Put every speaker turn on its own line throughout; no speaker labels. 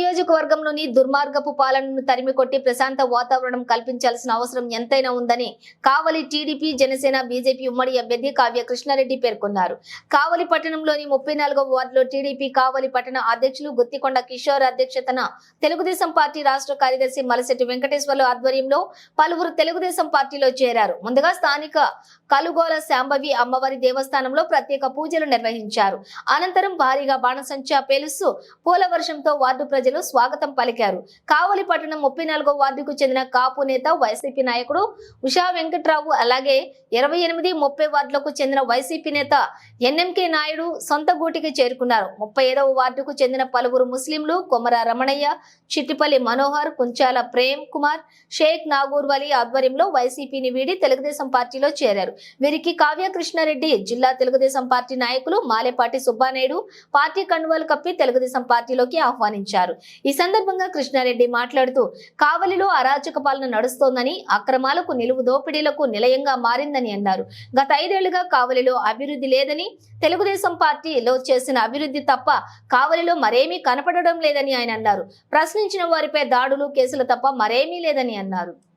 నియోజకవర్గంలోని దుర్మార్గపు పాలనను తరిమికొట్టి ప్రశాంత వాతావరణం కల్పించాల్సిన అవసరం ఎంతైనా ఉందని కావలి టీడీపీ జనసేన బీజేపీ ఉమ్మడి అభ్యర్థి కావ్య కృష్ణారెడ్డి పేర్కొన్నారు. కావలి పట్టణంలోని ముప్పై వార్డులో టీడీపీ కావలి పట్టణ అధ్యక్షులు గుత్తికొండ కిషోర్ అధ్యక్షతన తెలుగుదేశం పార్టీ రాష్ట్ర కార్యదర్శి మలశెట్టి వెంకటేశ్వర్లు ఆధ్వర్యంలో పలువురు తెలుగుదేశం పార్టీలో చేరారు. ముందుగా స్థానిక కలుగోల శాంభవి అమ్మవారి దేవస్థానంలో ప్రత్యేక పూజలు నిర్వహించారు. అనంతరం భారీగా బాణసంచా పేలుస్తూ పూల వర్షంతో వార్డు ప్రజలు స్వాగతం పలికారు. కావలి పట్టణం ముప్పై నాలుగో వార్డుకు చెందిన కాపు నేత వైసీపీ నాయకుడు ఉషా వెంకట్రావు అలాగే ఇరవై ఎనిమిది ముప్పై వార్డులకు చెందిన వైసీపీ నేత ఎన్ఎంకే నాయుడు సొంత గూటికి చేరుకున్నారు. ముప్పై ఐదవ వార్డుకు చెందిన పలువురు ముస్లింలు కొమర రమణయ్య చిట్టిపల్లి మనోహర్ కుంచాల ప్రేమ్ కుమార్ షేక్ నాగూర్ వలి ఆధ్వర్యంలో వైసీపీని వీడి తెలుగుదేశం పార్టీలో చేరారు. వీరికి కావ్య కృష్ణారెడ్డి జిల్లా తెలుగుదేశం పార్టీ నాయకులు మాలేపాటి సుబ్బానాయుడు పార్టీ కండువాలు కప్పి తెలుగుదేశం పార్టీలోకి ఆహ్వానించారు. ఈ సందర్భంగా కృష్ణారెడ్డి మాట్లాడుతూ కావలిలో అరాచక పాలన నడుస్తోందని అక్రమాలకు నిలువు దోపిడీలకు నిలయంగా మారిందని అన్నారు. గత ఐదేళ్ళుగా కావలిలో అభివృద్ధి లేదని తెలుగుదేశం పార్టీలో చేసిన అభివృద్ధి తప్ప కావలిలో మరేమీ కనపడడం లేదని ఆయన అన్నారు. ప్రశ్నించిన వారిపై దాడులు కేసులు తప్ప మరేమీ లేదని అన్నారు.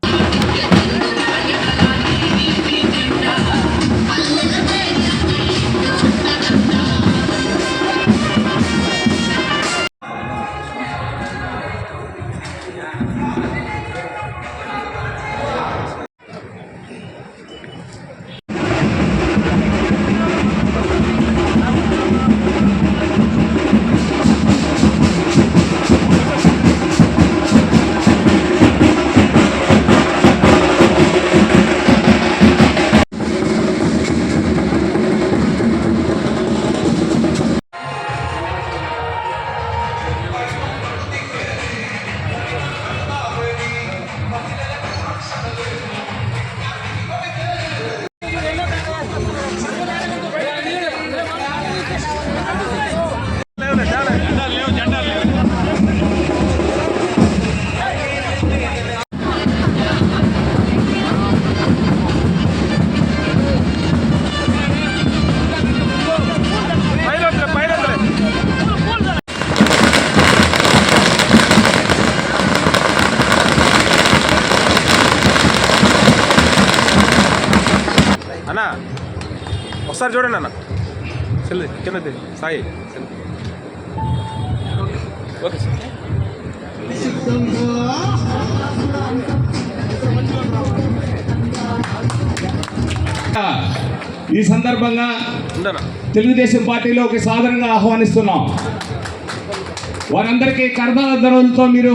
అన్న ఒకసారి చూడండి అన్న చెల్లి కింద సాయి. Okay sir.
ఈ సందర్భంగా తెలుగుదేశం పార్టీలోకి సాధారణంగా ఆహ్వానిస్తున్నాం. వారందరికీ కరదాల ధరలతో మీరు